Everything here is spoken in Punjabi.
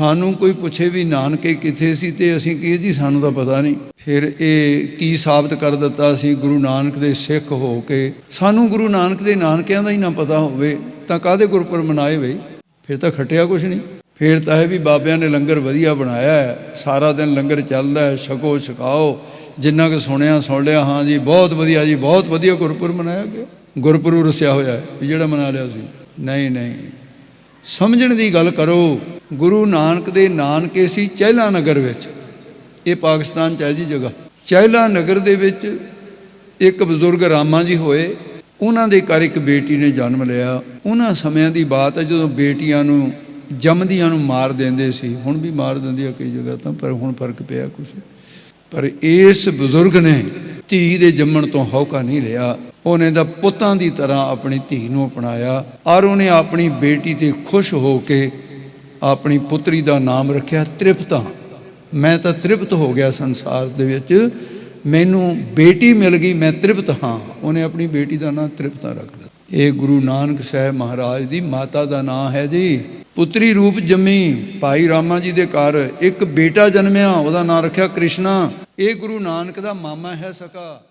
ਸਾਨੂੰ ਕੋਈ ਪੁੱਛੇ ਵੀ ਨਾਨਕੇ ਕਿੱਥੇ ਸੀ ਤੇ ਅਸੀਂ ਕੀ ਜੀ ਸਾਨੂੰ ਤਾਂ ਪਤਾ ਨਹੀਂ। ਫਿਰ ਇਹ ਕੀ ਸਾਬਤ ਕਰ ਦਿੱਤਾ ਸੀ? ਗੁਰੂ ਨਾਨਕ ਦੇ ਸਿੱਖ ਹੋ ਕੇ। ਸਾਨੂੰ ਗੁਰੂ ਨਾਨਕ ਦੇ ਨਾਨਕਿਆਂ ਦਾ ਹੀ ਨਾ ਪਤਾ ਹੋਵੇ, ਤਾਂ ਕਾਹਦੇ ਗੁਰਪੁਰਬ ਮਨਾਏ ਵੇ ਫਿਰ ਤਾਂ ਖਟਿਆ ਕੁਛ ਨਹੀਂ। ਫਿਰ ਤਾਂ ਇਹ ਵੀ ਬਾਬਿਆਂ ਨੇ ਲੰਗਰ ਵਧੀਆ ਬਣਾਇਆ ਹੈ। ਸਾਰਾ ਦਿਨ ਲੰਗਰ ਚੱਲਦਾ ਹੈ, ਛਕੋ, ਛਕਾਓ। ਜਿੰਨਾ ਕੁ ਸੁਣਿਆ, ਸੁਣ ਲਿਆ, ਹਾਂ ਜੀ, ਬਹੁਤ ਵਧੀਆ ਜੀ, ਬਹੁਤ ਵਧੀਆ ਗੁਰਪੁਰਬ ਮਨਾਇਆ ਗਿਆ। ਗੁਰਪੁਰਬ ਰਸਿਆ ਹੋਇਆ ਹੈ ਵੀ ਜਿਹੜਾ ਮਨਾ ਲਿਆ ਸੀ। ਨਹੀਂ ਨਹੀਂ। ਸਮਝਣ ਦੀ ਗੱਲ ਕਰੋ। ਗੁਰੂ ਨਾਨਕ ਦੇ ਨਾਨਕੇ ਸੀ ਚਹਿਲਾ ਨਗਰ ਵਿੱਚ। ਇਹ ਪਾਕਿਸਤਾਨ ਚ ਹੈ ਜੀ ਜਗ੍ਹਾ। ਚਹਿਲਾ ਨਗਰ ਦੇ ਵਿੱਚ ਇੱਕ ਬਜ਼ੁਰਗ ਰਾਮਾ ਜੀ ਹੋਏ। ਉਹਨਾਂ ਦੇ ਘਰ ਇੱਕ ਬੇਟੀ ਨੇ ਜਨਮ ਲਿਆ। ਉਹਨਾਂ ਸਮਿਆਂ ਦੀ ਬਾਤ ਹੈ ਜਦੋਂ ਬੇਟੀਆਂ ਨੂੰ, ਜੰਮਦੀਆਂ ਨੂੰ ਮਾਰ ਦਿੰਦੇ ਸੀ। ਹੁਣ ਵੀ ਮਾਰ ਦਿੰਦੇ ਆ ਕਈ ਜਗ੍ਹਾ ਤਾਂ, ਪਰ ਹੁਣ ਫ਼ਰਕ ਪਿਆ ਕੁਛ। ਪਰ ਇਸ ਬਜ਼ੁਰਗ ਨੇ ਧੀ ਦੇ ਜੰਮਣ ਤੋਂ ਹੌਕਾ ਨਹੀਂ ਲਿਆ। ਉਹਨੇ ਤਾਂ ਪੁੱਤਾਂ ਦੀ ਤਰ੍ਹਾਂ ਆਪਣੀ ਧੀ ਨੂੰ ਅਪਣਾਇਆ। ਔਰ ਉਹਨੇ ਆਪਣੀ ਬੇਟੀ ਤੇ ਖੁਸ਼ ਹੋ ਕੇ ਆਪਣੀ ਪੁੱਤਰੀ ਦਾ ਨਾਮ ਰੱਖਿਆ ਤ੍ਰਿਪਤਾ। ਮੈਂ ਤਾਂ ਤ੍ਰਿਪਤ ਹੋ ਗਿਆ ਸੰਸਾਰ ਦੇ ਵਿੱਚ। ਮੈਨੂੰ ਬੇਟੀ ਮਿਲ ਗਈ, ਮੈਂ ਤ੍ਰਿਪਤ ਹਾਂ। ਉਹਨੇ ਆਪਣੀ ਬੇਟੀ ਦਾ ਨਾਮ ਤ੍ਰਿਪਤਾ ਰੱਖ ਦਿੱਤਾ। ਇਹ ਗੁਰੂ ਨਾਨਕ ਸਾਹਿਬ ਮਹਾਰਾਜ ਦੀ ਮਾਤਾ ਦਾ ਨਾਮ ਹੈ ਜੀ। ਪੁੱਤਰੀ ਰੂਪ ਜੰਮੀ। ਭਾਈ ਰਾਮਾ ਜੀ ਦੇ ਘਰ ਇੱਕ ਬੇਟਾ ਜਨਮਿਆ। ਉਹਦਾ ਨਾਮ ਰੱਖਿਆ ਕ੍ਰਿਸ਼ਨਾ। ਇਹ ਗੁਰੂ ਨਾਨਕ ਦਾ ਮਾਮਾ ਹੈ ਸਕਾ।